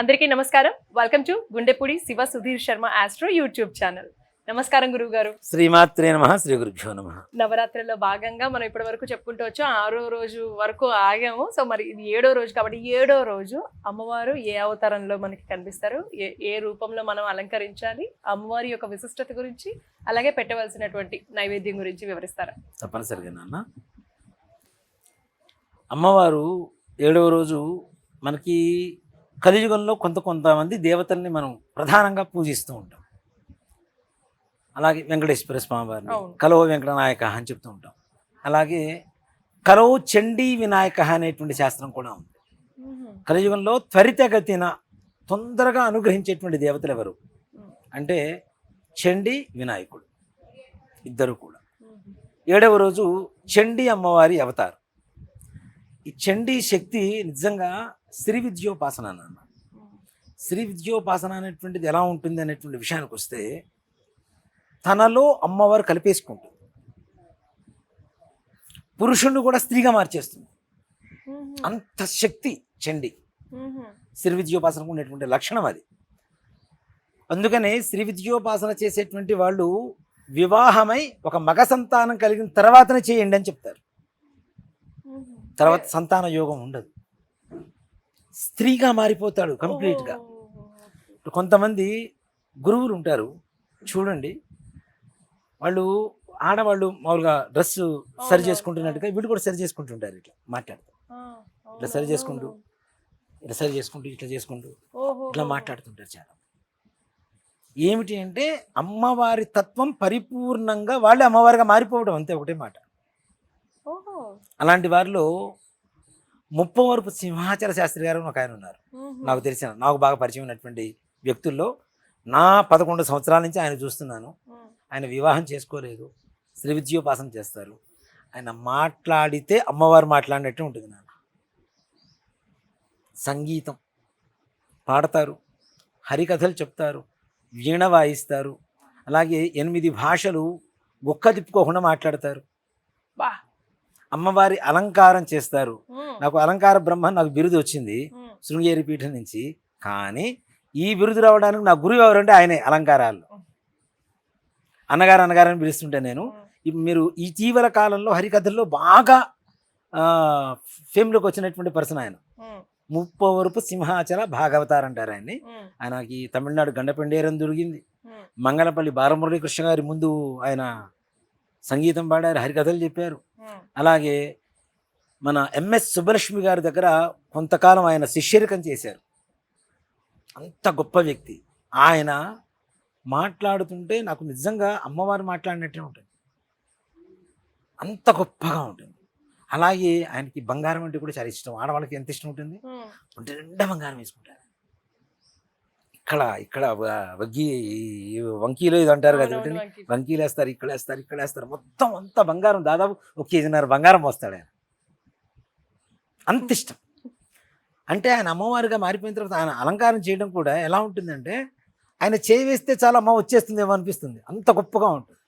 అందరికీ నమస్కారం. Welcome to Gundepudi Siva Sudheer Sharma astro YouTube channel నమస్కారం గురువు గారు శ్రీమాత్రే నమ శ్రీ గురుభ్యో నమ. నవరాత్రిలో భాగంగా మనం ఇప్పటి వరకు చెప్పుకుంటూ వచ్చాం. ఆరో రోజు వరకు ఆగాము. సో మరి ఇది ఏడో రోజు కాబట్టి ఏడో రోజు అమ్మవారు ఏ అవతారంలో మనకి కనిపిస్తారు? ఏ ఏ రూపంలో మనం అలంకరించాలి? అమ్మవారి యొక్క విశిష్టత గురించి అలాగే పెట్టవలసినటువంటి నైవేద్యం గురించి వివరిస్తారా? తప్పనిసరిగా నాన్న. అమ్మవారు ఏడవ రోజు మనకి కలియుగంలో కొంత కొంతమంది దేవతల్ని మనం ప్రధానంగా పూజిస్తూ ఉంటాం. అలాగే వెంకటేశ్వర స్వామి వారిని అవును. కలో వెంకటనాయక అని చెప్తూ ఉంటాం. అలాగే కలో చండీ వినాయక అనేటువంటి శాస్త్రం కూడా ఉంది. కలియుగంలో త్వరితగతిన తొందరగా అనుగ్రహించేటువంటి దేవతలు ఎవరు? అంటే చండీ వినాయకుడు. ఇద్దరు కూడా. ఏడవ రోజు చండీ అమ్మవారి అవతారం. ఈ చండీ శక్తి నిజంగా శ్రీ విద్యోపాసన నాన్న శ్రీ విద్యోపాసన అనేటువంటిది ఎలా ఉంటుంది అనేటువంటి విషయానికి వస్తే తనలో అమ్మవారు కలిపేసుకుంటుంది. పురుషుణ్ణి కూడా స్త్రీగా మార్చేస్తుంది. అంత శక్తి చండి. శ్రీ విద్యోపాసనకు ఉండేటువంటి లక్షణం అది. అందుకనే శ్రీ విద్యోపాసన చేసేటువంటి వాళ్ళు వివాహమై ఒక మగ సంతానం కలిగిన తర్వాతనే చేయండి అని చెప్తారు. తర్వాత సంతాన యోగం ఉండదు. స్త్రీగా మారిపోతాడు కంప్లీట్గా. కొంతమంది గురువులు ఉంటారు చూడండి. వాళ్ళు ఆడవాళ్ళు మామూలుగా డ్రెస్ సరి చేసుకుంటున్నట్టుగా వీళ్ళు కూడా సరి చేసుకుంటుంటారు ఇట్లా మాట్లాడుతూ. ఇట్లా సరి చేసుకుంటూ ఇట్లా సరి చేసుకుంటూ ఇట్లా చేసుకుంటూ ఇట్లా మాట్లాడుతుంటారు చాలా ఏమిటి అంటే అమ్మవారి తత్వం పరిపూర్ణంగా వాళ్ళే అమ్మవారిగా మారిపోవడం అంతే ఒకటే మాట. అలాంటి వారిలో ముప్పవరపు సింహాచల శాస్త్రి గారు ఒక ఆయన ఉన్నారు. నాకు తెలిసిన నాకు బాగా పరిచయం ఉన్నటువంటి వ్యక్తుల్లో నా పదకొండు సంవత్సరాల నుంచి ఆయన చూస్తున్నాను. ఆయన వివాహం చేసుకోలేదు. శ్రీ విద్యోపాసన చేస్తారు. ఆయన మాట్లాడితే అమ్మవారు మాట్లాడినట్టు ఉంటుంది నాన్న సంగీతం పాడతారు హరికథలు చెప్తారు వీణ వాయిస్తారు. అలాగే ఎనిమిది భాషలు ఒక్క తిప్పుకోకుండా మాట్లాడతారు. బా. అమ్మవారి అలంకారం చేస్తారు. నాకు అలంకార బ్రహ్మ నాకు బిరుదు వచ్చింది శృంగేరి పీఠం నుంచి. కానీ ఈ బిరుదు రావడానికి నా గురువు ఎవరంటే ఆయనే అలంకారాలు అన్నగారు అన్నగారు అని పిలుస్తుంటే నేను. మీరు ఇటీవల కాలంలో హరికథల్లో బాగా ఫేమ్లోకి వచ్చినటువంటి పర్సన్ ఆయన. ముప్పవరపు సింహాచల భాగవతార్ అంటారు ఆయన్ని. ఆయనకి తమిళనాడు గండపెండేరం దొరికింది. మంగళపల్లి బాలమురళీ కృష్ణ గారి ముందు ఆయన సంగీతం పాడారు హరికథలు చెప్పారు. అలాగే మన ఎంఎస్ సుబ్బలక్ష్మి గారి దగ్గర కొంతకాలం ఆయన శిష్యరికం చేశారు. అంత గొప్ప వ్యక్తి. ఆయన మాట్లాడుతుంటే నాకు నిజంగా అమ్మవారు మాట్లాడినట్టే ఉంటుంది. అంత గొప్పగా ఉంటుంది. అలాగే ఆయనకి బంగారం అంటే కూడా చాలా ఇష్టం. ఆడవాళ్ళకి ఎంత ఇష్టం ఉంటుంది? ఒంటి నిండా బంగారం వేసుకుంటారు. ఇక్కడ ఇక్కడ వగ్గి వంకీలో ఇది అంటారు కదా వంకీలు వేస్తారు ఇక్కడ వేస్తారు ఇక్కడ వేస్తారు మొత్తం అంతా బంగారం దాదాపు ఒక కేజీన్నర బంగారం వస్తాడు ఆయన. అంత ఇష్టం. అంటే ఆయన అమ్మవారిగా మారిపోయిన తర్వాత ఆయన అలంకారం చేయడం కూడా ఎలా ఉంటుందంటే ఆయన చేయి వేస్తే చాలా అమ్మ వచ్చేస్తుందేమో అనిపిస్తుంది. అంత గొప్పగా ఉంటుంది.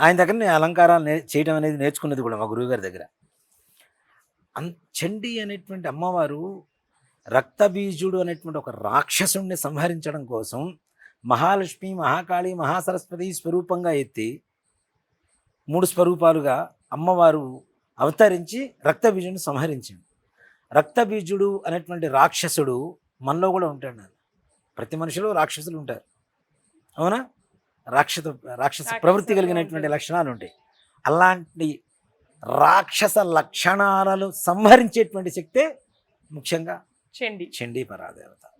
ఆయన దగ్గర నేను అలంకారాలు నే చేయడం అనేది నేర్చుకున్నది కూడా మా గురువుగారి దగ్గర. అన్ చండీ అనేటువంటి అమ్మవారు రక్తబీజుడు అనేటువంటి ఒక రాక్షసుణ్ణి సంహరించడం కోసం మహాలక్ష్మి మహాకాళి మహాసరస్వతి స్వరూపంగా ఎత్తి మూడు స్వరూపాలుగా అమ్మవారు అవతరించి రక్తబీజుని సంహరించింది రక్తబీజుడు అనేటువంటి రాక్షసుడు మనలో కూడా ఉంటాడు. ప్రతి మనిషిలో రాక్షసులు ఉంటారు. అవునా? రాక్షస రాక్షస ప్రవృత్తి కలిగినటువంటి లక్షణాలు ఉంటాయి. అలాంటి రాక్షస లక్షణాలను సంహరించేటువంటి శక్తే ముఖ్యంగా చెండి. చండీ పరాదేవత.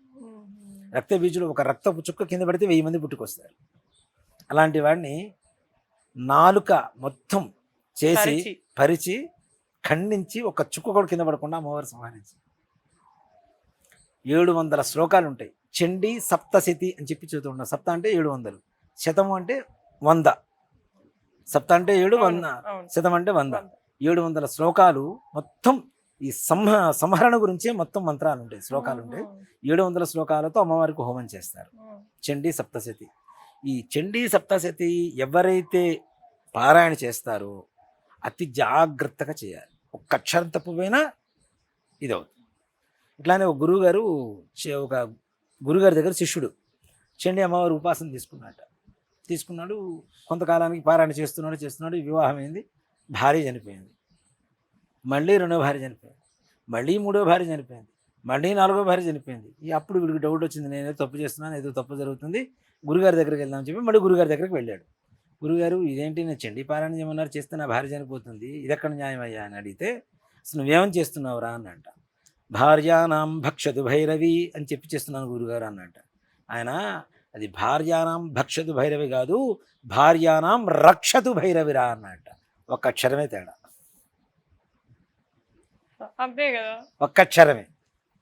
రక్తబీజుడు ఒక రక్తపు చుక్క కింద పడితే వెయ్యి మంది పుట్టుకొస్తారు. అలాంటి వాడిని నాలుక మొత్తం చేసి పరిచి. ఖండించి ఒక చుక్క కూడా కింద పడకుండా అమ్మవారు సంహరించి. ఏడు వందల శ్లోకాలు ఉంటాయి. చండీ సప్తశతి అని చెప్పి చదువుతున్నాం సప్త అంటే ఏడు వందలు. శతము అంటే వంద. సప్త అంటే ఏడు వంద. శతం అంటే వంద. ఏడు వందల శ్లోకాలు మొత్తం ఈ సంహ సంహరణ గురించే మొత్తం మంత్రాలు ఉంటాయి శ్లోకాలు ఉంటాయి. ఏడు వందల శ్లోకాలతో అమ్మవారికి హోమం చేస్తారు. చండీ సప్తశతి. ఈ చండీ సప్తశతి ఎవరైతే పారాయణ చేస్తారో అతి జాగ్రత్తగా చేయాలి. ఒక్క అక్షరం తప్పిపోయినా ఇది అవుతుంది ఇట్లానే ఒక గురువు గారు చే- ఒక గురుగారి దగ్గర శిష్యుడు చండి అమ్మవారి ఉపాసన తీసుకున్నట్ట తీసుకున్నాడు కొంతకాలానికి పారాయణ చేస్తున్నాడు చేస్తున్నాడు వివాహం అయింది భార్య చనిపోయింది. మళ్ళీ రెండో భార్య చనిపోయింది. మళ్ళీ మూడో భార్య చనిపోయింది. మళ్ళీ నాలుగో భార్య చనిపోయింది. ఈ అప్పుడు వీడికి డౌట్ వచ్చింది నేను ఏదో తప్పు చేస్తున్నాను ఏదో తప్పు జరుగుతుంది గురుగారి దగ్గరికి వెళ్దామని చెప్పి మళ్ళీ గురుగారి దగ్గరికి వెళ్ళాడు. గురుగారు ఇదేంటి నేను చండీ పారాయణ చేయమన్నారు చేస్తే నా భార్య చనిపోతుంది ఇది ఎక్కడ న్యాయం అయ్యా? అని అడిగితే అసలు నువ్వేమని చేస్తున్నావురా అన్నంట భార్యానాం భక్షతు భైరవి అని చెప్పి చేస్తున్నాను గురుగారు అన్నంట ఆయన అది భార్యానాం భక్షతు భైరవి కాదు భార్యానాం రక్షతు భైరవిరా అన్నంట ఒక్క అక్షరమే తేడా. అంతే కదా. ఒక్క అక్షరమే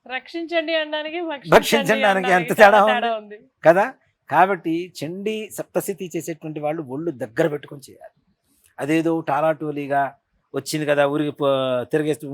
రక్షించండి అనడానికి భక్షించండి అనడానికి ఎంత తేడా ఉంది? కదా? కాబట్టి చండీ సప్తశతి చేసేటువంటి వాళ్ళు ఒళ్ళు దగ్గర పెట్టుకొని చేయాలి. అదేదో టాలాటోలీగా వచ్చింది కదా ఊరికి తిరిగేస్తూ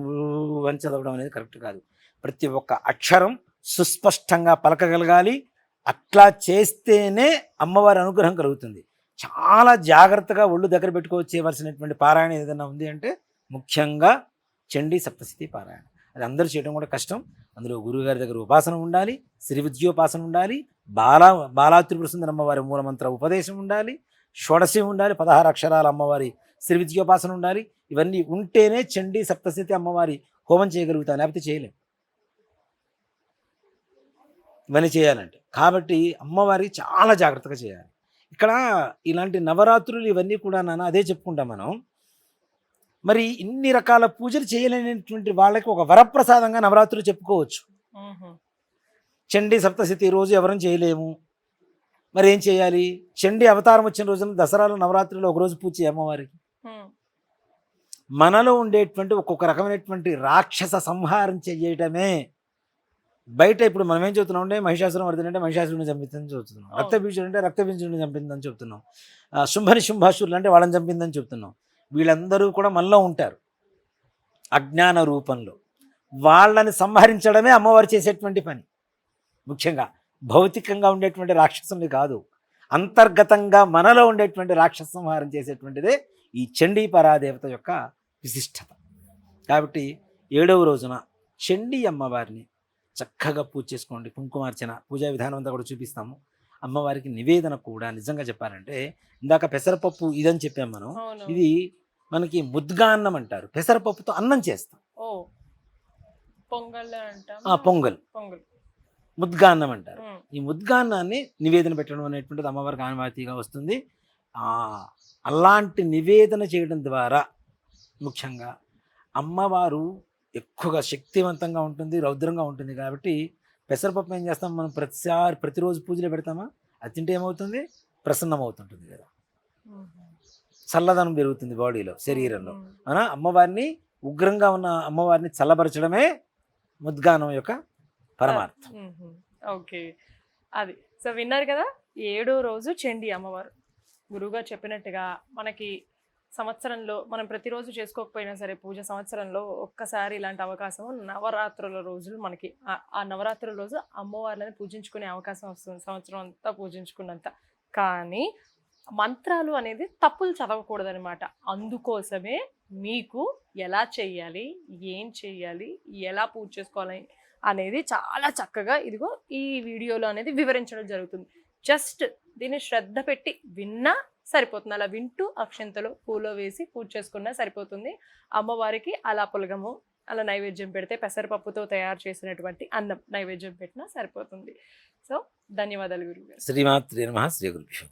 అని చదవడం అనేది కరెక్ట్ కాదు. ప్రతి ఒక్క అక్షరం సుస్పష్టంగా పలకగలగాలి. అట్లా చేస్తేనే అమ్మవారి అనుగ్రహం కలుగుతుంది. చాలా జాగ్రత్తగా ఒళ్ళు దగ్గర పెట్టుకోవచ్చేవలసినటువంటి పారాయణ ఏదైనా ఉంది అంటే ముఖ్యంగా చండీ సప్తశతి పారాయణ. అది అందరూ చేయడం కూడా కష్టం. అందులో గురువుగారి దగ్గర ఉపాసన ఉండాలి శ్రీ విద్యోపాసన ఉండాలి బాలా బాలాత్రిపుర సుందర అమ్మవారి మూలమంత్ర ఉపదేశం ఉండాలి షోడశి ఉండాలి పదహారు అక్షరాల అమ్మవారి శ్రీ విద్యోపాసన ఉండాలి. ఇవన్నీ ఉంటేనే చండీ సప్తశతి అమ్మవారి హోమం చేయగలుగుతాం లేకపోతే చేయలేం. ఇవన్నీ చేయాలంటే. కాబట్టి అమ్మవారి చాలా జాగ్రత్తగా చేయాలి. ఇక్కడ ఇలాంటి నవరాత్రులు ఇవన్నీ కూడా నాన్న అదే చెప్పుకుంటాం మనం. మరి ఇన్ని రకాల పూజలు చేయలేనటువంటి వాళ్ళకి ఒక వరప్రసాదంగా నవరాత్రులు చెప్పుకోవచ్చు. చండీ సప్తశతి రోజు ఎవరం చేయలేము. మరి ఏం చేయాలి? చండీ అవతారం వచ్చిన రోజున దసరాలో నవరాత్రిలో ఒక రోజు పూజ అమ్మవారికి. మ్మ్. మనలో ఉండేటువంటి ఒక్కొక్క రకమైనటువంటి రాక్షస సంహారం చేయటమే బయట ఇప్పుడు మనం ఏం చెబుతున్నాం అంటే మహిషాసురం వర్ధన అంటే మహిషాసురుని చంపిందని చెబుతున్నాం. రక్తబీజుడు అంటే రక్తబీజుడిని చంపిందని చెప్తున్నాం శుంభని శుంభాసురులు అంటే వాళ్ళని చంపిందని చెప్తున్నాం వీళ్ళందరూ కూడా మనలో ఉంటారు. అజ్ఞాన రూపంలో. వాళ్ళని సంహరించడమే అమ్మవారు చేసేటువంటి పని. ముఖ్యంగా భౌతికంగా ఉండేటువంటి రాక్షసుని కాదు. అంతర్గతంగా మనలో ఉండేటువంటి రాక్షస సంహారం చేసేటువంటిదే ఈ చండీ పరాదేవత యొక్క విశిష్టత. కాబట్టి ఏడవ రోజున చండీ అమ్మవారిని చక్కగా పూజ చేసుకోండి. కుంకుమార్చన పూజా విధానం అంతా కూడా చూపిస్తాము. అమ్మవారికి నివేదన కూడా నిజంగా చెప్పాలంటే ఇందాక పెసరపప్పు ఇదని చెప్పాం మనం. ఇది మనకి ముద్గా అన్నం అంటారు. పెసరపప్పుతో అన్నం చేస్తాం. పొంగల్ పొంగల్. పొంగల్. ముద్గా అన్నం అంటారు. ఈ ముద్గాన్నాన్ని నివేదన పెట్టడం అనేటువంటిది అమ్మవారికి ఆనవాయితీగా వస్తుంది. ఆ, అలాంటి నివేదన చేయడం ద్వారా ముఖ్యంగా అమ్మవారు ఎక్కువగా శక్తివంతంగా ఉంటుంది రౌద్రంగా ఉంటుంది కాబట్టి పెసరపప్పు ఏం చేస్తాం? మనం ప్రతిసారి ప్రతిరోజు పూజలో పెడతామా? అది తింటే ఏమవుతుంది? ప్రసన్నం అవుతుంటుంది కదా. చల్లదనం పెరుగుతుంది బాడీలో శరీరంలో. అవునా? అమ్మవారిని ఉగ్రంగా ఉన్న అమ్మవారిని చల్లబరచడమే ముద్గానం యొక్క పరమార్థం. ఓకే. అది. సో విన్నారు కదా? ఏడో రోజు చండి అమ్మవారు. గురువుగారు చెప్పినట్టుగా మనకి సంవత్సరంలో మనం ప్రతిరోజు చేసుకోకపోయినా సరే పూజ సంవత్సరంలో ఒక్కసారి ఇలాంటి అవకాశం నవరాత్రుల రోజులు మనకి. ఆ- నవరాత్రుల రోజు అమ్మవార్లని పూజించుకునే అవకాశం వస్తుంది. సంవత్సరం అంతా పూజించుకున్నంత. కానీ మంత్రాలు అనేది తప్పులు చదవకూడదనమాట అందుకోసమే మీకు ఎలా చేయాలి ఏం చేయాలి ఎలా పూజ చేసుకోవాలి అనేది చాలా చక్కగా ఇదిగో ఈ వీడియోలో అనేది వివరించడం జరుగుతుంది. జస్ట్ దీన్ని శ్రద్ధ పెట్టి విన్నా సరిపోతుంది. అలా వింటూ అక్షంతలో పూలో వేసి పూజ చేసుకున్నా సరిపోతుంది. అమ్మవారికి అలా పులగము అలా నైవేద్యం పెడితే పెసరపప్పుతో తయారు చేసినటువంటి అన్నం నైవేద్యం పెట్టినా సరిపోతుంది. సో ధన్యవాదాలు గురువు గారు శ్రీమాత్రి నమ శ్రీ గురుభ్యో